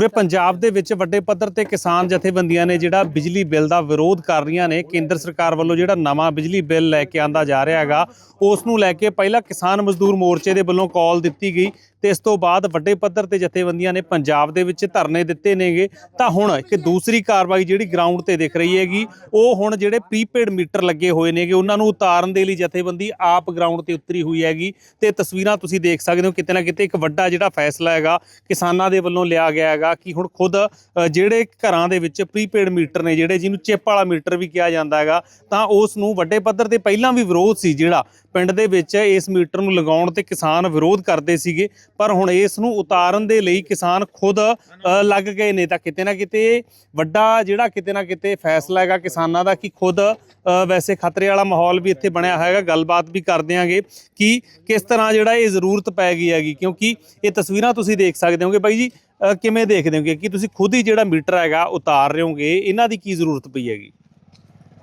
ਪੂਰੇ ਪੰਜਾਬ ਦੇ ਵਿੱਚ ਵੱਡੇ ਪੱਧਰ ਤੇ ਕਿਸਾਨ ਜਥੇਬੰਦੀਆਂ ਨੇ ਜਿਹੜਾ ਬਿਜਲੀ ਬਿੱਲ ਦਾ ਵਿਰੋਧ ਕਰ ਰਹੀਆਂ ਨੇ, ਕੇਂਦਰ ਸਰਕਾਰ ਵੱਲੋਂ ਜਿਹੜਾ ਨਵਾਂ ਬਿਜਲੀ ਬਿੱਲ ਲੈ ਕੇ ਆਂਦਾ ਜਾ ਰਿਹਾ ਹੈਗਾ, ਉਸ ਨੂੰ ਲੈ ਕੇ ਪਹਿਲਾਂ ਕਿਸਾਨ ਮਜ਼ਦੂਰ ਮੋਰਚੇ ਦੇ ਵੱਲੋਂ ਕਾਲ ਦਿੱਤੀ ਗਈ। ਤੇ ਇਸ ਤੋਂ ਬਾਅਦ ਵੱਡੇ ਪੱਧਰ ਤੇ ਜਥੇਬੰਦੀਆਂ ਨੇ ਪੰਜਾਬ ਦੇ ਵਿੱਚ ਧਰਨੇ ਦਿੱਤੇ ਨੇਗੇ। ਤਾਂ ਹੁਣ ਇੱਕ ਦੂਸਰੀ ਕਾਰਵਾਈ ਜਿਹੜੀ ਗਰਾਊਂਡ ਤੇ ਦਿਖ ਰਹੀ ਹੈਗੀ, ਉਹ ਹੁਣ ਜਿਹੜੇ ਪ੍ਰੀਪੇਡ ਮੀਟਰ ਲੱਗੇ ਹੋਏ ਨੇਗੇ, ਉਹਨਾਂ ਨੂੰ ਉਤਾਰਨ ਦੇ ਲਈ ਜਥੇਬੰਦੀ ਆਪ ਗਰਾਊਂਡ ਤੇ ਉਤਰੀ ਹੋਈ ਹੈਗੀ। ਤੇ ਤਸਵੀਰਾਂ ਤੁਸੀਂ ਦੇਖ ਸਕਦੇ ਹੋ, ਕਿਤੇ ਨਾ ਕਿਤੇ ਇੱਕ ਵੱਡਾ ਜਿਹੜਾ ਫੈਸਲਾ ਹੈਗਾ, ਕਿਸਾਨਾਂ ਦੇ ਵੱਲੋਂ ਲਿਆ ਗਿਆ ਹੈਗਾ ਕਿ ਹੁਣ ਖੁਦ ਜਿਹੜੇ ਘਰਾਂ ਦੇ ਵਿੱਚ ਪ੍ਰੀਪੇਡ ਮੀਟਰ ਨੇ, ਜਿਹੜੇ ਜਿਹਨੂੰ ਚਿੱਪ ਵਾਲਾ ਮੀਟਰ ਵੀ ਕਿਹਾ ਜਾਂਦਾ ਹੈਗਾ, ਤਾਂ ਉਸ ਨੂੰ ਵੱਡੇ ਪੱਧਰ ਤੇ ਪਹਿਲਾਂ ਵੀ ਵਿਰੋਧ ਸੀ ਜਿਹੜਾ ਪਿੰਡ ਦੇ ਵਿੱਚ ਇਸ ਮੀਟਰ ਨੂੰ ਲਗਾਉਣ ਤੇ ਕਿਸਾਨ ਵਿਰੋਧ ਕਰਦੇ ਸੀਗੇ, ਪਰ ਹੁਣ ਇਸ ਨੂੰ ਉਤਾਰਨ ਦੇ ਲਈ ਕਿਸਾਨ ਖੁਦ ਲੱਗ ਗਏ ਨੇ। ਤਾਂ ਕਿਤੇ ਨਾ ਕਿਤੇ ਵੱਡਾ ਜਿਹੜਾ ਕਿਤੇ ਨਾ ਕਿਤੇ ਫੈਸਲਾ ਹੈਗਾ ਕਿਸਾਨਾਂ ਦਾ ਕਿ ਖੁਦ ਵੈਸੇ ਖਤਰੇ ਵਾਲਾ ਮਾਹੌਲ ਵੀ ਇੱਥੇ ਬਣਿਆ ਹੈਗਾ ਗੱਲਬਾਤ ਵੀ ਕਰ ਦਿਆਂਗੇ ਕਿ ਕਿਸ ਤਰ੍ਹਾਂ ਜਿਹੜਾ ਇਹ ਜ਼ਰੂਰਤ ਪੈ ਗਈ ਹੈਗੀ। ਕਿਉਂਕਿ ਇਹ ਤਸਵੀਰਾਂ ਤੁਸੀਂ ਦੇਖ ਸਕਦੇ ਹੋਗੇ ਬਾਈ ਜੀ। ਕਿਵੇਂ ਦੇਖਦੇ ਹੋਗੇ ਕਿ ਤੁਸੀਂ ਖੁਦ ਹੀ ਜਿਹੜਾ ਮੀਟਰ ਹੈਗਾ ਉਤਾਰ ਰਹੇ ਹੋਗੇ, ਇਹਨਾਂ ਦੀ ਕੀ ਜ਼ਰੂਰਤ ਪਈ ਹੈਗੀ?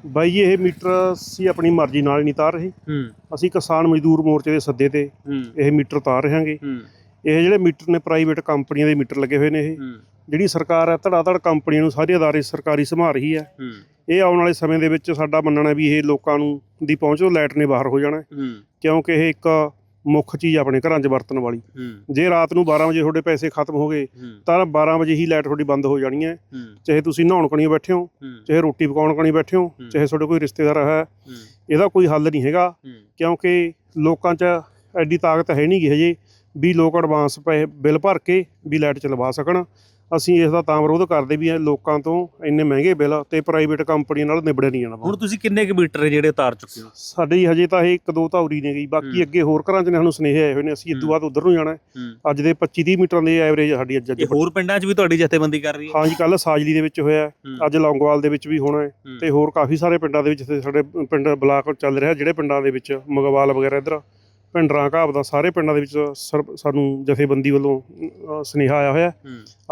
ਬਾਈ ਜੀ ਇਹ ਮੀਟਰ ਅਸੀਂ ਆਪਣੀ ਮਰਜ਼ੀ ਨਾਲ ਨਹੀਂ ਤਾਰ ਰਹੇ। ਹੂੰ। ਅਸੀਂ ਕਿਸਾਨ ਮਜ਼ਦੂਰ ਮੋਰਚੇ ਦੇ ਸੱਦੇ ਤੇ ਹੂੰ। ਇਹ ਮੀਟਰ ਤਾਰ ਰਹੇ ਹਾਂਗੇ ਹੂੰ। ਇਹ ਜਿਹੜੇ ਮੀਟਰ ਨੇ ਪ੍ਰਾਈਵੇਟ ਕੰਪਨੀਆਂ ਦੇ ਮੀਟਰ ਲੱਗੇ ਹੋਏ ਨੇ ਇਹ। ਜਿਹੜੀ ਸਰਕਾਰ ਹੈ ਧੜਾ ਧੜ ਕੰਪਨੀਆਂ ਨੂੰ ਸਾਰੇ ਅਦਾਰੇ ਸਰਕਾਰੀ ਸੰਭਾਲ ਰਹੀ ਹੈ। ਇਹ ਆਉਣ ਵਾਲੇ ਸਮੇਂ ਦੇ ਵਿੱਚ ਸਾਡਾ ਮੰਨਣਾ ਵੀ ਇਹ ਲੋਕਾਂ ਨੂੰ ਦੀ ਪਹੁੰਚ ਲਾਈਟ ਨੇ ਬਾਹਰ ਹੋ ਜਾਣਾ। ਕਿਉਂਕਿ ਇਹ ਇੱਕ ਮੁੱਖ ਚੀਜ਼ ਆਪਣੇ ਘਰਾਂ 'ਚ ਵਰਤਣ ਵਾਲੀ। ਜੇ ਰਾਤ ਨੂੰ 12 ਵਜੇ ਤੁਹਾਡੇ ਪੈਸੇ ਖਤਮ ਹੋ ਗਏ ਤਾਂ 12 ਵਜੇ ਹੀ ਲਾਈਟ ਤੁਹਾਡੀ ਬੰਦ ਹੋ ਜਾਣੀ ਹੈ। ਚਾਹੇ ਤੁਸੀਂ ਨਹਾਉਣ ਕਣੀ ਬੈਠੇ ਹੋ ਚਾਹੇ ਰੋਟੀ ਪਕਾਉਣ ਕਣੀ ਬੈਠੇ ਹੋ। ਚਾਹੇ ਤੁਹਾਡੇ ਕੋਈ ਰਿਸ਼ਤੇਦਾਰ ਹੈ। ਇਹਦਾ ਕੋਈ ਹੱਲ ਨਹੀਂ ਹੈਗਾ ਕਿਉਂਕਿ ਲੋਕਾਂ 'ਚ ਐਡੀ ਤਾਕਤ ਹੈ ਨਹੀਂ ਗੀ ਹਜੇ ਵੀ ਲੋਕ ਐਡਵਾਂਸ ਪੈਸੇ ਬਿੱਲ ਭਰ ਕੇ ਵੀ ਲਾਈਟ ਚਲਵਾ ਸਕਣ। ਅਸੀਂ ਇਸ ਦਾ ਤਾਂ ਵਿਰੋਧ ਕਰਦੇ ਵੀ ਇਹ ਲੋਕਾਂ ਤੋਂ ਇੰਨੇ ਮਹਿੰਗੇ ਬਿੱਲ ਤੇ ਪ੍ਰਾਈਵੇਟ ਕੰਪਨੀਆਂ ਨਾਲ ਨਿਬੜੇ ਨਹੀਂ ਜਾਣਾ ਹੁਣ ਤੁਸੀਂ ਕਿੰਨੇ ਕੁ ਮੀਟਰ ਜਿਹੜੇ ਉਤਾਰ ਚੁੱਕੇ ਹੋ ਸਾਡੇ ਹਜੇ ਤਾਂ ਇਹ ਇੱਕ ਦੋ ਧੌਰੀ ਨੇ ਗਈ। ਬਾਕੀ ਅੱਗੇ ਹੋਰ ਘਰਾਂ 'ਚ ਨੇ ਸਾਨੂੰ ਸੁਨੇਹੇ ਆਏ ਹੋਏ ਨੇ ਅਸੀਂ ਇਦੋਂ। ਬਾਅਦ ਉਧਰ ਨੂੰ ਜਾਣਾ ਅੱਜ ਦੇ 25 30 ਮੀਟਰਾਂ ਦੀ ਐਵਰੇਜ ਸਾਡੀ ਅੱਜ ਅੱਜ ਹੋਰ ਪਿੰਡਾਂ 'ਚ ਵੀ ਤੁਹਾਡੀ ਜਥੇਬੰਦੀ ਕਰ ਰਹੀ ਹੈ ਹਾਂਜੀ ਕੱਲ ਸਾਜਲੀ ਦੇ ਵਿੱਚ ਹੋਇਆ। ਅੱਜ ਲੌਂਗੋਵਾਲ ਦੇ ਵਿੱਚ ਵੀ ਹੋਣਾ ਹੈ। ਤੇ ਹੋਰ ਕਾਫੀ ਸਾਰੇ ਪਿੰਡਾਂ ਦੇ ਵਿੱਚ ਸਾਡੇ ਪਿੰਡ ਬਲਾਕ ਚੱਲ ਰਿਹਾ ਜਿਹੜੇ ਪਿੰਡਾਂ ਦੇ ਵਿੱਚ ਮਗਵਾਲ ਵਗੈਰਾ ਇਧਰ ਪਿੰਡਰਾਂ ਘਾਬ ਦਾ ਸਾਰੇ ਪਿੰਡਾਂ ਦੇ ਵਿੱਚ ਸਰ- ਸਾਨੂੰ ਜਥੇਬੰਦੀ ਵੱਲੋਂ ਅ, ਸੁਨੇਹਾ ਆਇਆ ਹੋਇਆ। ਹੈ।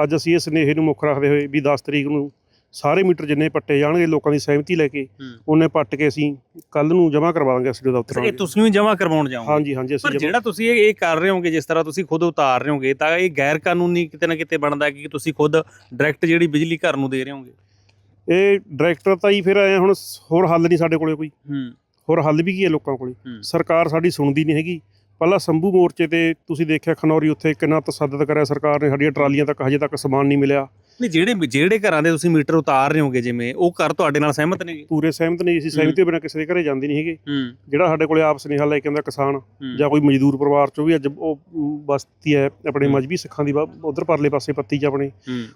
ਅੱਜ ਅਸੀਂ ਇਹ ਸੁਨੇਹੇ ਨੂੰ ਮੁੱਖ ਰੱਖਦੇ ਹੋਏ ਵੀ 10 ਤਰੀਕ ਨੂੰ ਸਾਰੇ ਮੀਟਰ ਜਿੰਨੇ ਪੱਟੇ ਜਾਣਗੇ ਲੋਕਾਂ ਦੀ ਸਹਿਮਤੀ ਲੈ ਕੇ ਹੂੰ। ਉਹਨੇ ਪੱਟ ਕੇ ਅਸੀਂ ਕੱਲ ਨੂੰ ਜਮ੍ਹਾਂ ਕਰਵਾ ਦਾਂਗੇ ਅਸਲੀ ਦਫ਼ਤਰ ਇਹ ਤੁਸੀਂ ਵੀ ਜਮ੍ਹਾਂ ਕਰਵਾਉਣ ਜਾਓਗੇ? ਹਾਂਜੀ ਹਾਂਜੀ ਅਸੀਂ ਜਮ੍ਹਾਂ- ਜਿਹੜਾ ਤੁਸੀਂ ਇਹ ਇਹ ਕਰ ਰਹੇ ਹੋਗੇ ਜਿਸ ਤਰ੍ਹਾਂ ਤੁਸੀਂ ਖੁਦ ਉਤਾਰ ਰਹੇ ਹੋਗੇ ਤਾਂ ਇਹ ਗੈਰ ਕਾਨੂੰਨੀ ਕਿਤੇ ਨਾ ਕਿਤੇ ਬਣਦਾ ਕਿ ਤੁਸੀਂ ਖੁਦ ਡਾਇਰੈਕਟ ਜਿਹੜੀ ਬਿਜਲੀ ਘਰ ਨੂੰ ਦੇ ਰਹੇ ਹੋਗੇ। ਇਹ ਡਾਇਰੈਕਟਰ ਤਾਂ ਹੀ ਫਿਰ ਆਏ ਹੁਣ ਸ- ਹੋਰ ਹੱਲ ਨਹੀਂ ਸਾਡੇ ਕੋਲੇ ਕੋਈ। ਹੂੰ। ਹੋਰ ਹੱਲ ਵੀ ਕੀ ਹੈ ਲੋਕਾਂ ਕੋਲੇ। ਸਰਕਾਰ ਸਾਡੀ ਸੁਣਦੀ ਨਹੀਂ ਹੈਗੀ। ਪਹਿਲਾਂ ਸੰਭੂ ਮੋਰਚੇ ਤੇ ਤੁਸੀਂ ਦੇਖਿਆ ਖਨੌਰੀ ਉੱਥੇ ਕਿੰਨਾ ਤਸੱਦਦ ਕਰਿਆ ਸਰਕਾਰ ਨੇ ਸਾਡੀਆਂ ਟਰਾਲੀਆਂ ਤੱਕ ਹਜੇ ਤੱਕ ਸਮਾਨ ਨਹੀਂ ਮਿਲਿਆ। ਨਹੀਂ ਜਿਹੜੇ ਜਿਹੜੇ ਘਰਾਂ ਦੇ ਤੁਸੀਂ ਮੀਟਰ ਉਤਾਰ ਰਹੇ ਹੋਗੇ ਜਿਵੇਂ ਉਹ ਘਰ ਤੁਹਾਡੇ ਨਾਲ ਸਹਿਮਤ ਨੇਗੇ ਪੂਰੇ ਸਹਿਮਤ ਨਹੀਂ ਅਸੀਂ ਸਹਿਮਤੀ ਬਿਨਾਂ ਕਿਸੇ ਦੇ ਘਰੇ ਜਾਂਦੇ ਨਹੀਂ ਹੈਗੇ। ਜਿਹੜਾ ਸਾਡੇ ਕੋਲੇ ਆਪ ਸੁਨੇਹਾ ਲੈ ਕੇ ਆਉਂਦਾ ਕਿਸਾਨ। ਜਾਂ ਕੋਈ ਮਜ਼ਦੂਰ ਪਰਿਵਾਰ ਚੋਂ ਵੀ ਅੱਜ ਉਹ ਬਸਤੀ ਹੈ ਆਪਣੇ। ਮਜਬੀ ਸਿੱਖਾਂ ਦੀ ਉਧਰ ਪਰਲੇ ਪਾਸੇ ਪੱਤੀ ਚ ਆਪਣੇ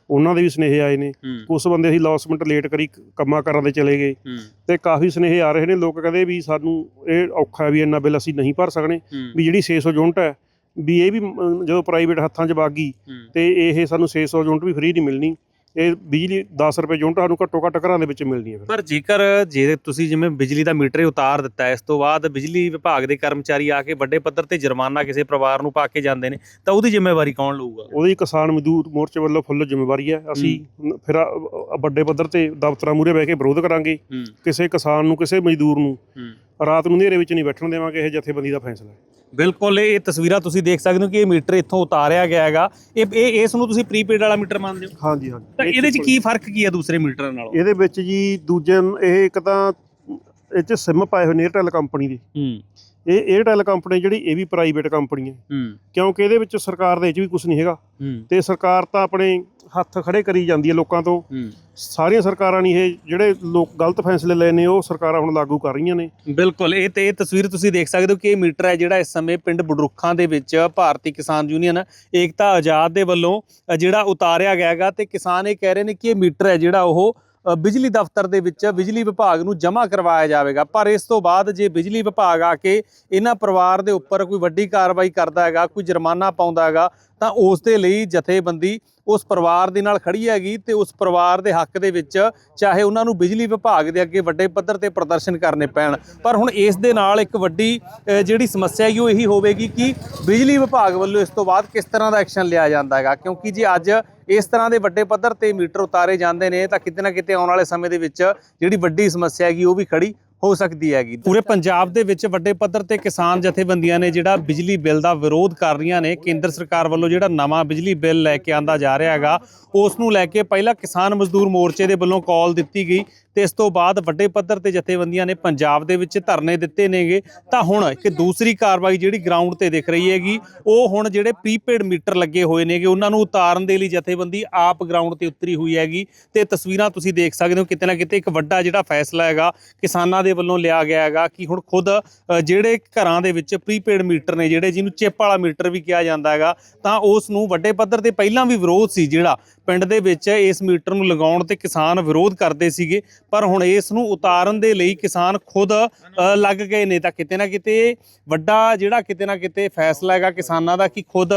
ਉਹਨਾਂ ਦੇ ਵੀ ਸੁਨੇਹੇ ਆਏ ਨੇ। ਕੁਝ ਬੰਦੇ ਅਸੀਂ ਲੌਸਮੈਂਟ ਲੇਟ ਕਰੀ ਕੰਮਾਂ ਕਰਾਂ ਦੇ ਚਲੇ ਗਏ। ਤੇ ਕਾਫੀ ਸੁਨੇਹੇ ਆ ਰਹੇ ਨੇ ਲੋਕ ਕਹਿੰਦੇ ਵੀ ਸਾਨੂੰ ਇਹ ਔਖਾ ਵੀ ਇੰਨਾ ਬਿੱਲ ਅਸੀਂ ਨਹੀਂ ਭਰ ਸਕਣੇ ਵੀ ਜਿਹੜੀ 600 ਯੂਨਿਟ ਹੈ ਵੀ ਇਹ ਵੀ ਜਦੋਂ ਪ੍ਰਾਈਵੇਟ ਹੱਥਾਂ 'ਚ ਵਗ ਗਈ ਤੇ ਇਹ ਸਾਨੂੰ 600 ਯੂਨਿਟ ਵੀ ਫ੍ਰੀ ਨਹੀਂ ਮਿਲਣੀ। ਇਹ ਬਿਜਲੀ 10 ਰੁਪਏ ਯੂਨਿਟ ਸਾਨੂੰ ਘੱਟੋ ਘੱਟ ਘਰਾਂ ਦੇ ਵਿੱਚ ਮਿਲਣੀ ਹੈ ਫਿਰ। ਪਰ ਜੇਕਰ ਜੇ ਤੁਸੀਂ ਜਿਵੇਂ ਬਿਜਲੀ ਦਾ ਮੀਟਰ ਹੀ ਉਤਾਰ ਦਿੱਤਾ ਹੈ, ਇਸ ਤੋਂ ਬਾਅਦ ਬਿਜਲੀ ਵਿਭਾਗ ਦੇ ਕਰਮਚਾਰੀ ਆ ਕੇ ਵੱਡੇ ਪੱਧਰ ਤੇ ਜੁਰਮਾਨਾ ਕਿਸੇ ਪਰਿਵਾਰ ਨੂੰ ਪਾ ਕੇ ਜਾਂਦੇ ਨੇ ਤਾਂ ਉਹਦੀ ਜ਼ਿੰਮੇਵਾਰੀ ਕੌਣ ਲਊਗਾ? ਉਹਦੀ ਕਿਸਾਨ ਮਜ਼ਦੂਰ ਮੋਰਚੇ ਵੱਲੋਂ ਫੁੱਲ ਜ਼ਿੰਮੇਵਾਰੀ ਹੈ। ਅਸੀਂ ਫਿਰ ਵੱਡੇ ਪੱਧਰ ਤੇ ਦਫ਼ਤਰਾਂ ਮੂਹਰੇ ਬਹਿ ਕੇ ਵਿਰੋਧ ਕਰਾਂਗੇ। ਕਿਸੇ ਕਿਸਾਨ ਨੂੰ ਕਿਸੇ ਮਜ਼ਦੂਰ ਨੂੰ ਰਾਤ ਨੂੰ ਹਨੇਰੇ ਵਿੱਚ ਨਹੀਂ ਬੈਠਣ ਦੇਵਾਂਗੇ ਇਹ ਜਥੇਬੰਦੀ ਦਾ ਫੈਸਲਾ ਹੈ। ਬਿਲਕੁਲ ਇਹ ਤਸਵੀਰਾਂ ਤੁਸੀਂ ਦੇਖ ਸਕਦੇ ਹੋ ਕਿ ਇਹ ਮੀਟਰ ਇੱਥੋਂ ਉਤਾਰਿਆ ਗਿਆ ਹੈਗਾ। ਇਹ ਇਹ ਇਸ ਨੂੰ ਤੁਸੀਂ ਪ੍ਰੀਪੇਡ ਵਾਲਾ ਮੀਟਰ ਮੰਨਦੇ ਹੋ? ਹਾਂਜੀ ਹਾਂਜੀ। ਤਾਂ ਇਹ ਇਹਦੇ 'ਚ ਕੀ ਫ਼ਰਕ ਕੀ ਹੈ ਦੂਸਰੇ ਮੀਟਰਾਂ ਨਾਲੋਂ? ਇਹਦੇ ਵਿੱਚ ਜੀ ਦੂਜੇ ਇਹ ਇੱਕ ਤਾਂ ਇਹ 'ਚ ਸਿਮ ਪਾਏ ਹੋਏ ਨੇ ਏਅਰਟੈਲ ਕੰਪਨੀ ਦੇ। ਹੂੰ। ਇਹ ਏਅਰਟੈਲ ਕੰਪਨੀ ਜਿਹੜੀ ਇਹ ਵੀ ਪ੍ਰਾਈਵੇਟ ਕੰਪਨੀ ਹੈ। ਕਿਉਂਕਿ ਇਹਦੇ ਵਿੱਚ ਸਰਕਾਰ ਦੇ ਵਿੱਚ ਵੀ ਕੁਝ ਨਹੀਂ ਹੈਗਾ। ਤੇ ਸਰਕਾਰ ਤਾਂ ਆਪਣੇ ਹੱਥ ਖੜੇ ਕਰੀ ਜਾਂਦੀ ਹੈ ਲੋਕਾਂ ਤੋਂ। ਸਾਰੀਆਂ ਸਰਕਾਰਾਂ ਨਹੀਂ ਇਹ ਜਿਹੜੇ ਲੋਕ ਗਲਤ ਫੈਸਲੇ ਲਏ ਨੇ ਉਹ ਸਰਕਾਰਾਂ ਹੁਣ ਲਾਗੂ ਕਰ ਰਹੀਆਂ ਨੇ। ਬਿਲਕੁਲ ਇਹ ਤੇ ਇਹ ਤਸਵੀਰ ਤੁਸੀਂ ਦੇਖ ਸਕਦੇ ਹੋ ਕਿ ਇਹ ਮੀਟਰ ਹੈ ਜਿਹੜਾ ਇਸ ਸਮੇਂ ਪਿੰਡ ਬਡਰੁੱਖਾਂ ਦੇ ਵਿੱਚ ਭਾਰਤੀ ਕਿਸਾਨ ਯੂਨੀਅਨ ਏਕਤਾ ਆਜ਼ਾਦ ਦੇ ਵੱਲੋਂ ਜਿਹੜਾ ਉਤਾਰਿਆ ਗਿਆ ਹੈਗਾ ਤੇ ਕਿਸਾਨ ਇਹ ਕਹਿ ਰਹੇ ਨੇ ਕਿ ਇਹ ਮੀਟਰ ਹੈ ਜਿਹੜਾ ਉਹ ਬਿਜਲੀ ਦਫ਼ਤਰ ਦੇ ਵਿੱਚ ਬਿਜਲੀ ਵਿਭਾਗ ਨੂੰ ਜਮ੍ਹਾਂ ਕਰਵਾਇਆ ਜਾਵੇਗਾ। ਪਰ ਇਸ ਤੋਂ ਬਾਅਦ ਜੇ ਬਿਜਲੀ ਵਿਭਾਗ ਆ ਕੇ ਇਹਨਾਂ ਪਰਿਵਾਰ ਦੇ ਉੱਪਰ ਕੋਈ ਵੱਡੀ ਕਾਰਵਾਈ ਕਰਦਾ ਹੈਗਾ, ਕੋਈ ਜੁਰਮਾਨਾ ਪਾਉਂਦਾ ਹੈਗਾ, ਤਾਂ ਉਸ ਦੇ ਲਈ ਜਥੇਬੰਦੀ ਉਸ ਪਰਿਵਾਰ ਦੇ ਨਾਲ ਖੜੀ ਹੈਗੀ ਤੇ ਉਸ ਪਰਿਵਾਰ ਦੇ ਹੱਕ ਦੇ ਵਿੱਚ ਚਾਹੇ ਉਹਨਾਂ ਨੂੰ ਬਿਜਲੀ ਵਿਭਾਗ ਦੇ ਅੱਗੇ ਵੱਡੇ ਪੱਧਰ ਤੇ ਪ੍ਰਦਰਸ਼ਨ ਕਰਨੇ ਪੈਣ। ਪਰ ਹੁਣ ਇਸ ਦੇ ਨਾਲ ਇੱਕ ਵੱਡੀ ਜਿਹੜੀ ਸਮੱਸਿਆ ਹੈਗੀ ਉਹ ਇਹੀ ਹੋਵੇਗੀ ਕਿ ਬਿਜਲੀ ਵਿਭਾਗ ਵੱਲੋਂ ਇਸ ਤੋਂ ਬਾਅਦ ਕਿਸ ਤਰ੍ਹਾਂ ਦਾ ਐਕਸ਼ਨ ਲਿਆ ਜਾਂਦਾ ਹੈਗਾ? ਕਿਉਂਕਿ ਜੇ ਅੱਜ ਇਸ ਤਰ੍ਹਾਂ ਦੇ ਵੱਡੇ ਪੱਧਰ ਤੇ ਮੀਟਰ ਉਤਾਰੇ ਜਾਂਦੇ ਨੇ, ਤਾਂ ਕਿਤੇ ਨਾ ਕਿਤੇ ਆਉਣ ਵਾਲੇ ਸਮੇਂ ਦੇ ਵਿੱਚ ਜਿਹੜੀ ਵੱਡੀ ਸਮੱਸਿਆ ਹੈਗੀ, ਉਹ ਵੀ ਖੜੀ ਹੋ ਸਕਦੀ ਹੈਗੀ। ਪੂਰੇ ਪੰਜਾਬ ਦੇ ਵਿੱਚ ਵੱਡੇ ਪੱਧਰ ਤੇ ਕਿਸਾਨ ਜਥੇਬੰਦੀਆਂ ਨੇ ਜਿਹੜਾ ਬਿਜਲੀ ਬਿੱਲ ਦਾ ਵਿਰੋਧ ਕਰ ਰਹੀਆਂ ਨੇ, ਕੇਂਦਰ ਸਰਕਾਰ ਵੱਲੋਂ ਜਿਹੜਾ ਨਵਾਂ ਬਿਜਲੀ ਬਿੱਲ ਲੈ ਕੇ ਆਂਦਾ ਜਾ ਰਿਹਾ ਹੈਗਾ, ਉਸ ਨੂੰ ਲੈ ਕੇ ਪਹਿਲਾਂ ਕਿਸਾਨ ਮਜ਼ਦੂਰ ਮੋਰਚੇ ਦੇ ਵੱਲੋਂ ਕਾਲ ਦਿੱਤੀ ਗਈ ਤੇ ਇਸ ਤੋਂ ਬਾਅਦ ਵੱਡੇ ਪੱਧਰ ਤੇ ਜਥੇਬੰਦੀਆਂ ਨੇ ਪੰਜਾਬ ਦੇ ਵਿੱਚ ਧਰਨੇ ਦਿੱਤੇ ਨੇਗੇ। ਤਾਂ ਹੁਣ ਇੱਕ ਦੂਸਰੀ ਕਾਰਵਾਈ ਜਿਹੜੀ ਗਰਾਊਂਡ ਤੇ ਦਿਖ ਰਹੀ ਹੈਗੀ, ਉਹ ਹੁਣ ਜਿਹੜੇ ਪ੍ਰੀਪੇਡ ਮੀਟਰ ਲੱਗੇ ਹੋਏ ਨੇਗੇ, ਉਹਨਾਂ ਨੂੰ ਉਤਾਰਨ ਦੇ ਲਈ ਜਥੇਬੰਦੀ ਆਪ ਗਰਾਊਂਡ ਤੇ ਉਤਰੀ ਹੋਈ ਹੈਗੀ। ਤੇ ਤਸਵੀਰਾਂ ਤੁਸੀਂ ਦੇਖ ਸਕਦੇ ਹੋ, ਕਿਤੇ ਨਾ ਕਿਤੇ ਇੱਕ ਵੱਡਾ ਜਿਹੜਾ ਫੈਸਲਾ ਹੈਗਾ, ਕਿਸਾਨਾਂ ਦੇ ਵੱਲੋਂ ਲਿਆ ਗਿਆ ਹੈਗਾ ਕਿ ਹੁਣ ਖੁਦ ਜਿਹੜੇ ਘਰਾਂ ਦੇ ਵਿੱਚ ਪ੍ਰੀਪੇਡ ਮੀਟਰ ਨੇ, ਜਿਹੜੇ ਜਿਹਨੂੰ ਚਿੱਪ ਵਾਲਾ ਮੀਟਰ ਵੀ ਕਿਹਾ ਜਾਂਦਾ ਹੈਗਾ, ਤਾਂ ਉਸ ਨੂੰ ਵੱਡੇ ਪੱਧਰ ਤੇ ਪਹਿਲਾਂ ਵੀ ਵਿਰੋਧ ਸੀ ਜਿਹੜਾ ਪਿੰਡ ਦੇ ਵਿੱਚ ਇਸ ਮੀਟਰ ਨੂੰ ਲਗਾਉਣ ਤੇ ਕਿਸਾਨ ਵਿਰੋਧ ਕਰਦੇ ਸੀਗੇ। ਪਰ ਹੁਣ ਇਸ ਨੂੰ ਉਤਾਰਨ ਦੇ ਲਈ ਕਿਸਾਨ ਖੁਦ ਲੱਗ ਗਏ ਨੇ। ਤਾਂ ਕਿਤੇ ਨਾ ਕਿਤੇ ਵੱਡਾ ਜਿਹੜਾ ਕਿਤੇ ਨਾ ਕਿਤੇ ਫੈਸਲਾ ਹੈਗਾ ਕਿਸਾਨਾਂ ਦਾ ਕਿ ਖੁਦ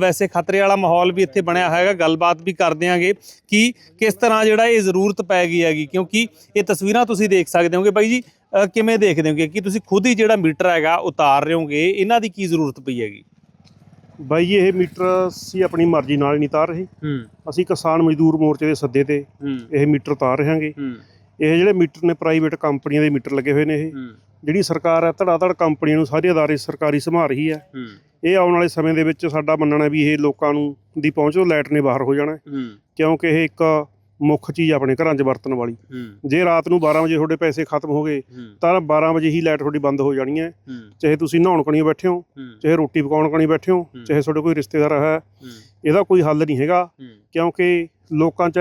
ਵੈਸੇ ਖਤਰੇ ਵਾਲਾ ਮਾਹੌਲ ਵੀ ਇੱਥੇ ਬਣਿਆ ਹੈਗਾ। ਗੱਲਬਾਤ ਵੀ ਕਰ ਦਿਆਂਗੇ ਕਿ ਕਿਸ ਤਰ੍ਹਾਂ ਜਿਹੜਾ ਇਹ ਜ਼ਰੂਰਤ ਪੈ ਗਈ ਹੈਗੀ। ਕਿਉਂਕਿ ਇਹ ਤਸਵੀਰਾਂ ਤੁਸੀਂ ਦੇਖ ਸਕਦੇ ਹੋਗੇ ਬਾਈ ਜੀ। ਕਿਵੇਂ ਦੇਖਦੇ ਹੋਗੇ ਕਿ ਤੁਸੀਂ ਖੁਦ ਹੀ ਜਿਹੜਾ ਮੀਟਰ ਹੈਗਾ ਉਤਾਰ ਰਹੇ ਹੋਗੇ। ਇਹਨਾਂ ਦੀ ਕੀ ਜ਼ਰੂਰਤ ਪਈ ਹੈਗੀ? ਬਾਈ ਇਹ ਮੀਟਰ ਅਸੀਂ ਆਪਣੀ ਮਰਜ਼ੀ ਨਾਲ ਨਹੀਂ ਤਾਰ ਰਹੇ। ਅਸੀਂ ਕਿਸਾਨ ਮਜ਼ਦੂਰ ਮੋਰਚੇ ਦੇ ਸੱਦੇ ਤੇ ਇਹ ਮੀਟਰ ਤਾਰ ਰਹੇ ਹਾਂਗੇ ਹੂੰ। ਇਹ ਜਿਹੜੇ ਮੀਟਰ ਨੇ ਪ੍ਰਾਈਵੇਟ ਕੰਪਨੀਆਂ ਦੇ ਮੀਟਰ ਲੱਗੇ ਹੋਏ ਨੇ ਇਹ। ਜਿਹੜੀ ਸਰਕਾਰ ਹੈ ਧੜਾ ਧੜ ਕੰਪਨੀਆਂ ਨੂੰ ਸਾਰੇ ਅਦਾਰੇ ਸਰਕਾਰੀ ਸੰਭਾਲ ਰਹੀ ਹੈ। ਇਹ ਆਉਣ ਵਾਲੇ ਸਮੇਂ ਦੇ ਵਿੱਚ ਸਾਡਾ ਮੰਨਣਾ ਵੀ ਇਹ ਲੋਕਾਂ ਨੂੰ ਦੀ ਪਹੁੰਚ ਤੋਂ ਲਾਈਟ ਨੇ ਬਾਹਰ ਹੋ ਜਾਣਾ ਕਿਉਂਕਿ ਇਹ ਇੱਕ ਮੁੱਖ ਚੀਜ਼ ਆਪਣੇ ਘਰਾਂ 'ਚ ਵਰਤਣ ਵਾਲੀ। ਜੇ ਰਾਤ ਨੂੰ 12 ਵਜੇ ਤੁਹਾਡੇ ਪੈਸੇ ਖਤਮ ਹੋ ਗਏ ਤਾਂ 12 ਵਜੇ ਹੀ ਲਾਈਟ ਤੁਹਾਡੀ ਬੰਦ ਹੋ ਜਾਣੀ ਹੈ। ਚਾਹੇ ਤੁਸੀਂ ਨਹਾਉਣ ਕਣੀ ਬੈਠੇ ਹੋ ਚਾਹੇ ਰੋਟੀ ਪਕਾਉਣ ਕਣੀ ਬੈਠੇ ਹੋ। ਚਾਹੇ ਤੁਹਾਡੇ ਕੋਈ ਰਿਸ਼ਤੇਦਾਰ ਹੈ ਇਹਦਾ ਕੋਈ ਹੱਲ ਨਹੀਂ ਹੈਗਾ। ਕਿਉਂਕਿ ਲੋਕਾਂ 'ਚ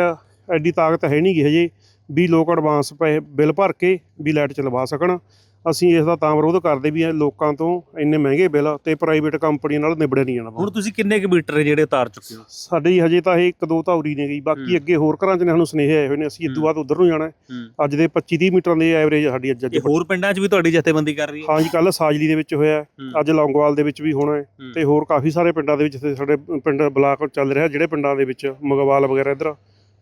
ਐਡੀ ਤਾਕਤ ਹੈ ਨਹੀਂ ਗੀ ਹਜੇ। ਵੀ ਲੋਕ ਐਡਵਾਂਸ ਪੈ ਬਿੱਲ ਭਰ ਕੇ ਵੀ ਲਾਈਟ ਚਲਵਾ ਸਕਣ। ਅਸੀਂ ਇਸ ਦਾ ਤਾਂ ਵਿਰੋਧ ਕਰਦੇ ਵੀ ਇਹ ਲੋਕਾਂ ਤੋਂ ਇੰਨੇ ਮਹਿੰਗੇ ਬਿੱਲ ਤੇ ਪ੍ਰਾਈਵੇਟ ਕੰਪਨੀਆਂ ਨਾਲ ਨਿਬੜਿਆ ਨਹੀਂ ਜਾਣਾ। ਹੁਣ ਤੁਸੀਂ ਕਿੰਨੇ ਕੁ ਮੀਟਰ ਜਿਹੜੇ ਉਤਾਰ ਚੁੱਕੇ ਹੋ? ਸਾਡੀ ਹਜੇ ਤਾਂ ਇਹ ਇੱਕ ਦੋ ਧੌਰੀ ਨੇ ਗਈ। ਬਾਕੀ ਅੱਗੇ ਹੋਰ ਘਰਾਂ 'ਚ ਨੇ ਸਾਨੂੰ ਸੁਨੇਹੇ ਆਏ ਹੋਏ ਨੇ ਅਸੀਂ ਇਦੋਂ। ਬਾਅਦ ਉਧਰ ਨੂੰ ਜਾਣਾ। ਅੱਜ ਦੇ 25 30 ਮੀਟਰਾਂ ਦੀ ਐਵਰੇਜ ਸਾਡੀ ਅੱਜ ਅੱਜ ਹੋਰ ਪਿੰਡਾਂ 'ਚ ਵੀ ਤੁਹਾਡੀ ਜਥੇਬੰਦੀ ਕਰ ਰਹੀ ਹੈ? ਹਾਂਜੀ ਕੱਲ ਸਾਜਲੀ ਦੇ ਵਿੱਚ ਹੋਇਆ ਅੱਜ ਲੌਂਗੋਵਾਲ ਦੇ ਵਿੱਚ ਵੀ ਹੋਣਾ ਤੇ ਹੋਰ ਕਾਫੀ ਸਾਰੇ ਪਿੰਡਾਂ ਦੇ ਵਿੱਚ ਸਾਡੇ ਪਿੰਡ ਬਲਾਕ ਚੱਲ ਰਿਹਾ ਜਿਹੜੇ ਪਿੰਡਾਂ ਦੇ ਵਿੱਚ ਮਗਵਾਲ ਵਗੈਰਾ ਇਧਰ।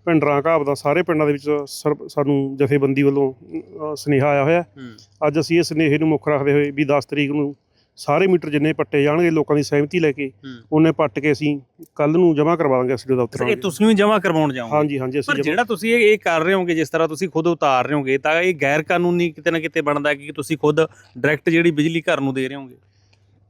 ਪਿੰਡਰਾਂ ਘਾਬ ਦਾ ਸਾਰੇ ਪਿੰਡਾਂ ਦੇ ਵਿੱਚ ਸਰਬ- ਸਾਨੂੰ ਜਥੇਬੰਦੀ ਵੱਲੋਂ ਅ, ਸੁਨੇਹਾ ਆਇਆ ਹੋਇਆ। ਹੈ। ਅੱਜ ਅਸੀਂ ਇਹ ਸੁਨੇਹੇ ਨੂੰ ਮੁੱਖ ਰੱਖਦੇ ਹੋਏ ਵੀ 10 ਤਰੀਕ ਨੂੰ ਸਾਰੇ ਮੀਟਰ ਜਿੰਨੇ ਪੱਟੇ ਜਾਣਗੇ ਲੋਕਾਂ ਦੀ ਸਹਿਮਤੀ ਲੈ ਕੇ ਉਹਨੇ ਪੱਟ ਕੇ ਅਸੀਂ ਕੱਲ ਨੂੰ ਜਮ੍ਹਾਂ ਕਰਵਾ ਦਾਂਗੇ ਐਸਡੀਓ ਦਫ਼ਤਰ ਇਹ ਤੁਸੀਂ ਵੀ ਜਮ੍ਹਾਂ ਕਰਵਾਉਣ ਜਾਓਗੇ? ਹਾਂਜੀ ਹਾਂਜੀ ਅਸੀਂ ਜਮ੍ਹਾਂ ਜਿਹੜਾ ਤੁਸੀਂ ਇਹ ਇਹ ਕਰ ਰਹੇ ਹੋਗੇ ਜਿਸ ਤਰ੍ਹਾਂ ਤੁਸੀਂ ਖੁਦ ਉਤਾਰ ਰਹੇ ਹੋਗੇ ਤਾਂ ਇਹ ਗੈਰ ਕਾਨੂੰਨੀ ਕਿਤੇ ਨਾ ਕਿਤੇ ਬਣਦਾ ਕਿ ਤੁਸੀਂ ਖੁਦ ਡਾਇਰੈਕਟ ਜਿਹੜੀ ਬਿਜਲੀ ਘਰ ਨੂੰ ਦੇ ਰਹੇ ਹੋਗੇ?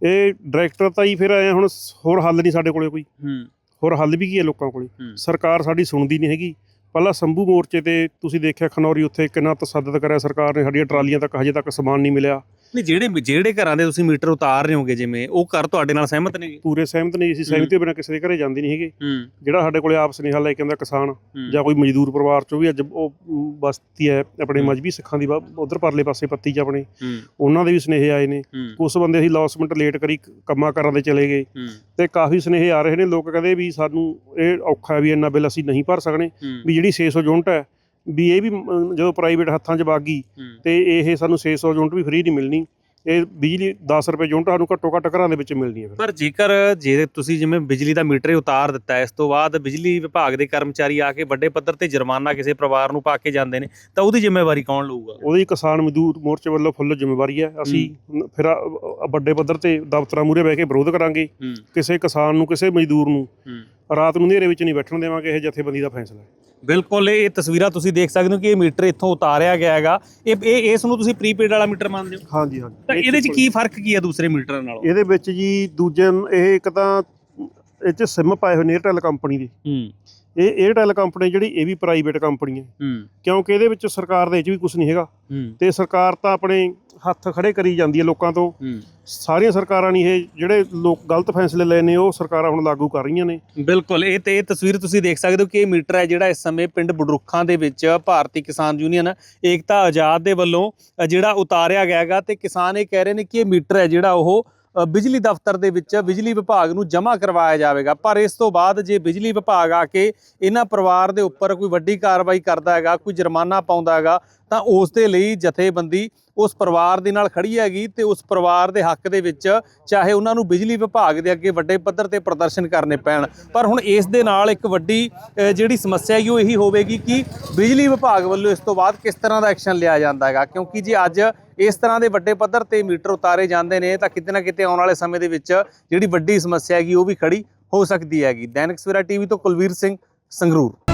ਇਹ ਡਾਇਰੈਕਟਰ ਤਾਂ ਹੀ ਫਿਰ ਆਏ ਹੁਣ ਸ- ਹੋਰ ਹੱਲ ਨਹੀਂ ਸਾਡੇ ਕੋਲੇ ਕੋਈ। ਹੂੰ। ਹੋਰ ਹੱਲ ਵੀ ਕੀ ਹੈ ਲੋਕਾਂ ਕੋਲੇ? ਸਰਕਾਰ ਸਾਡੀ ਸੁਣਦੀ ਨਹੀਂ ਹੈਗੀ। ਪਹਿਲਾਂ ਸੰਭੂ ਮੋਰਚੇ ਤੇ ਤੁਸੀਂ ਦੇਖਿਆ ਖਨੌਰੀ ਉੱਥੇ ਕਿੰਨਾ ਤਸੱਦਦ ਕਰਿਆ ਸਰਕਾਰ ਨੇ ਸਾਡੀਆਂ ਟਰਾਲੀਆਂ ਤੱਕ ਹਜੇ ਤੱਕ ਸਮਾਨ ਨਹੀਂ ਮਿਲਿਆ। ਨਹੀਂ ਜਿਹੜੇ ਜਿਹੜੇ ਘਰਾਂ ਦੇ ਤੁਸੀਂ ਮੀਟਰ ਉਤਾਰ ਰਹੇ ਹੋਗੇ ਜਿਵੇਂ ਉਹ ਘਰ ਤੁਹਾਡੇ ਨਾਲ ਸਹਿਮਤ ਨੇ ਪੂਰੇ ਸਹਿਮਤ ਨਹੀਂ ਅਸੀਂ ਸਹਿਮਤੀ ਬਿਨਾਂ ਕਿਸੇ ਦੇ ਘਰੇ ਜਾਂਦੇ ਨਹੀਂ ਹੈਗੇ। ਹੂੰ। ਜਿਹੜਾ ਸਾਡੇ ਕੋਲੇ ਆਪ ਸੁਨੇਹਾ ਲੈ ਕੇ ਆਉਂਦਾ ਕਿਸਾਨ ਜਾਂ ਕੋਈ ਮਜ਼ਦੂਰ ਪਰਿਵਾਰ ਚੋਂ ਵੀ ਅੱਜ ਉਹ ਬਸਤੀ ਹੈ ਆਪਣੇ। ਮਜਬੀ ਸਿੱਖਾਂ ਦੀ ਉਧਰ ਪਰਲੇ ਪਾਸੇ ਪੱਤੀ ਚ ਆਪਣੇ ਉਹਨਾਂ ਦੇ ਵੀ ਸੁਨੇਹੇ ਆਏ ਨੇ। ਉਸ ਬੰਦੇ ਅਸੀਂ ਲੌਸਮੈਂਟ ਲੇਟ ਕਰੀ ਕੰਮਾਂ ਕਾਰਾਂ ਦੇ ਚਲੇ ਗਏ। ਤੇ ਕਾਫੀ ਸੁਨੇਹੇ ਆ ਰਹੇ ਨੇ ਲੋਕ ਕਹਿੰਦੇ ਵੀ ਸਾਨੂੰ ਇਹ ਔਖਾ ਵੀ ਇੰਨਾ ਬਿੱਲ ਅਸੀਂ ਨਹੀਂ ਭਰ ਸਕਦੇ ਹੂੰ। ਵੀ ਜਿਹੜੀ 600 ਯੂਨਿਟ ਹੈ ਵੀ ਇਹ ਵੀ ਮ, ਜਦੋਂ ਪ੍ਰਾਈਵੇਟ ਹੱਥਾਂ 'ਚ ਬਾਗੀ ਹੂੰ। ਤੇ ਇਹ ਸਾਨੂੰ 600 ਯੂਨਿਟ ਵੀ ਫ੍ਰੀ ਨਹੀਂ ਮਿਲਣੀ। ਇਹ ਬਿਜਲੀ 10 ਰੁਪਏ ਯੂਨਿਟ ਸਾਨੂੰ ਘੱਟੋ ਘੱਟ ਘਰਾਂ ਦੇ ਵਿੱਚ ਮਿਲਣੀ ਹੈ ਫਿਰ। ਪਰ ਜੇਕਰ ਜੇ ਤੁਸੀਂ ਜਿਵੇਂ ਬਿਜਲੀ ਦਾ ਮੀਟਰ ਹੀ ਉਤਾਰ ਦਿੱਤਾ ਹੈ, ਇਸ ਤੋਂ ਬਾਅਦ ਬਿਜਲੀ ਵਿਭਾਗ ਦੇ ਕਰਮਚਾਰੀ ਆ ਕੇ ਵੱਡੇ ਪੱਧਰ ਤੇ ਜੁਰਮਾਨਾ ਕਿਸੇ ਪਰਿਵਾਰ ਨੂੰ ਪਾ ਕੇ ਜਾਂਦੇ ਨੇ ਤਾਂ ਉਹਦੀ ਜ਼ਿੰਮੇਵਾਰੀ ਕੌਣ ਲਊਗਾ? ਉਹਦੀ ਕਿਸਾਨ ਮਜ਼ਦੂਰ ਮੋਰਚੇ ਵੱਲੋਂ ਫੁੱਲ ਜ਼ਿੰਮੇਵਾਰੀ ਹੈ। ਅਸੀਂ ਫਿਰ ਆ- ਆ- ਵੱਡੇ ਪੱਧਰ ਤੇ ਦਫ਼ਤਰਾਂ ਮੂਹਰੇ ਬਹਿ ਕੇ ਵਿਰੋਧ ਕਰਾਂਗੇ। ਹੂੰ। ਕਿਸੇ ਕਿਸਾਨ ਨੂੰ ਕਿਸੇ ਮਜ਼ਦੂਰ ਨੂੰ। ਹੂੰ। ਰਾਤ ਨੂੰ ਹਨੇਰੇ ਵਿੱਚ ਨਹੀਂ ਬੈਠਣ ਦੇਵਾਂਗੇ ਇਹ ਜਥੇਬੰਦੀ ਦਾ ਫੈਸਲਾ ਹੈ। ਬਿਲਕੁਲ ਇਹ ਤਸਵੀਰਾਂ ਤੁਸੀਂ ਦੇਖ ਸਕਦੇ ਹੋ ਕਿ ਇਹ ਮੀਟਰ ਇੱਥੋਂ ਉਤਾਰਿਆ ਗਿਆ ਹੈਗਾ। ਇਹ ਇਹ ਇਸ ਨੂੰ ਤੁਸੀਂ ਪ੍ਰੀਪੇਡ ਵਾਲਾ ਮੀਟਰ ਮੰਨਦੇ ਹੋ? ਹਾਂਜੀ ਹਾਂਜੀ। ਤਾਂ ਇਹਦੇ 'ਚ ਕੀ ਫ਼ਰਕ ਕੀ ਹੈ ਦੂਸਰੇ ਮੀਟਰਾਂ ਨਾਲੋਂ? ਇਹਦੇ ਵਿੱਚ ਜੀ ਦੂਜੇ ਇਹ ਇੱਕ ਤਾਂ ਇਹ 'ਚ ਸਿਮ ਪਾਏ ਹੋਏ ਨੇ ਏਅਰਟੈਲ ਕੰਪਨੀ ਦੇ। ਹੂੰ। ਇਹ ਏਅਰਟੈਲ ਕੰਪਨੀ ਜਿਹੜੀ ਇਹ ਵੀ ਪ੍ਰਾਈਵੇਟ ਕੰਪਨੀ ਹੈ। ਹੂੰ। ਕਿਉਂਕਿ ਇਹਦੇ ਵਿੱਚ ਸਰਕਾਰ ਦੇ ਵਿੱਚ ਵੀ ਕੁਝ ਨਹੀਂ ਹੈਗਾ। ਤੇ ਸਰਕਾਰ ਤਾਂ ਆਪਣੇ ਹੱਥ ਖੜੇ ਕਰੀ ਜਾਂਦੀ ਹੈ ਲੋਕਾਂ ਤੋਂ। ਸਾਰੀਆਂ ਸਰਕਾਰਾਂ ਨਹੀਂ ਇਹ ਜਿਹੜੇ ਲੋਕ ਗਲਤ ਫੈਸਲੇ ਲਏ ਨੇ ਉਹ ਸਰਕਾਰਾਂ ਹੁਣ ਲਾਗੂ ਕਰ ਰਹੀਆਂ ਨੇ। ਬਿਲਕੁਲ ਇਹ ਤੇ ਇਹ ਤਸਵੀਰ ਤੁਸੀਂ ਦੇਖ ਸਕਦੇ ਹੋ ਕਿ ਇਹ ਮੀਟਰ ਹੈ ਜਿਹੜਾ ਇਸ ਸਮੇਂ ਪਿੰਡ ਬਡਰੁੱਖਾਂ ਦੇ ਵਿੱਚ ਭਾਰਤੀ ਕਿਸਾਨ ਯੂਨੀਅਨ ਏਕਤਾ ਆਜ਼ਾਦ ਦੇ ਵੱਲੋਂ ਜਿਹੜਾ ਉਤਾਰਿਆ ਗਿਆ ਹੈਗਾ ਤੇ ਕਿਸਾਨ ਇਹ ਕਹਿ ਰਹੇ ਨੇ ਕਿ ਇਹ ਮੀਟਰ ਹੈ ਜਿਹੜਾ ਉਹ ਬਿਜਲੀ ਦਫ਼ਤਰ ਦੇ ਵਿੱਚ ਬਿਜਲੀ ਵਿਭਾਗ ਨੂੰ ਜਮ੍ਹਾਂ ਕਰਵਾਇਆ ਜਾਵੇਗਾ। ਪਰ ਇਸ ਤੋਂ ਬਾਅਦ ਜੇ ਬਿਜਲੀ ਵਿਭਾਗ ਆ ਕੇ ਇਹਨਾਂ ਪਰਿਵਾਰ ਦੇ ਉੱਪਰ ਕੋਈ ਵੱਡੀ ਕਾਰਵਾਈ ਕਰਦਾ ਹੈਗਾ, ਕੋਈ ਜੁਰਮਾਨਾ ਪਾਉਂਦਾ ਹੈਗਾ, ਤਾਂ ਉਸ ਦੇ ਲਈ ਜਥੇਬੰਦੀ ਉਸ ਪਰਿਵਾਰ ਦੇ ਨਾਲ ਖੜੀ ਹੈਗੀ ਤੇ ਉਸ ਪਰਿਵਾਰ ਦੇ ਹੱਕ ਦੇ ਵਿੱਚ ਚਾਹੇ ਉਹਨਾਂ ਨੂੰ ਬਿਜਲੀ ਵਿਭਾਗ ਦੇ ਅੱਗੇ ਵੱਡੇ ਪੱਧਰ ਤੇ ਪ੍ਰਦਰਸ਼ਨ ਕਰਨੇ ਪੈਣ। ਪਰ ਹੁਣ ਇਸ ਦੇ ਨਾਲ ਇੱਕ ਵੱਡੀ ਜਿਹੜੀ ਸਮੱਸਿਆ ਹੈ ਉਹ ਇਹੀ ਹੋਵੇਗੀ ਕਿ ਬਿਜਲੀ ਵਿਭਾਗ ਵੱਲੋਂ ਇਸ ਤੋਂ ਬਾਅਦ ਕਿਸ ਤਰ੍ਹਾਂ ਦਾ ਐਕਸ਼ਨ ਲਿਆ ਜਾਂਦਾ ਹੈਗਾ? ਕਿਉਂਕਿ ਜੇ ਅੱਜ ਇਸ ਤਰ੍ਹਾਂ ਦੇ ਵੱਡੇ ਪੱਧਰ ਤੇ ਮੀਟਰ ਉਤਾਰੇ ਜਾਂਦੇ ਨੇ ਤਾਂ ਕਿਤੇ ਨਾ ਕਿਤੇ ਆਉਣ ਵਾਲੇ ਸਮੇਂ ਦੇ ਵਿੱਚ ਜਿਹੜੀ ਵੱਡੀ ਸਮੱਸਿਆ ਹੈਗੀ ਉਹ ਵੀ ਖੜੀ ਹੋ ਸਕਦੀ ਹੈਗੀ। ਦੈਨਿਕ ਸਵੇਰਾ ਟੀਵੀ ਤੋਂ ਕੁਲਵੀਰ ਸਿੰਘ ਸੰਗਰੂਰ।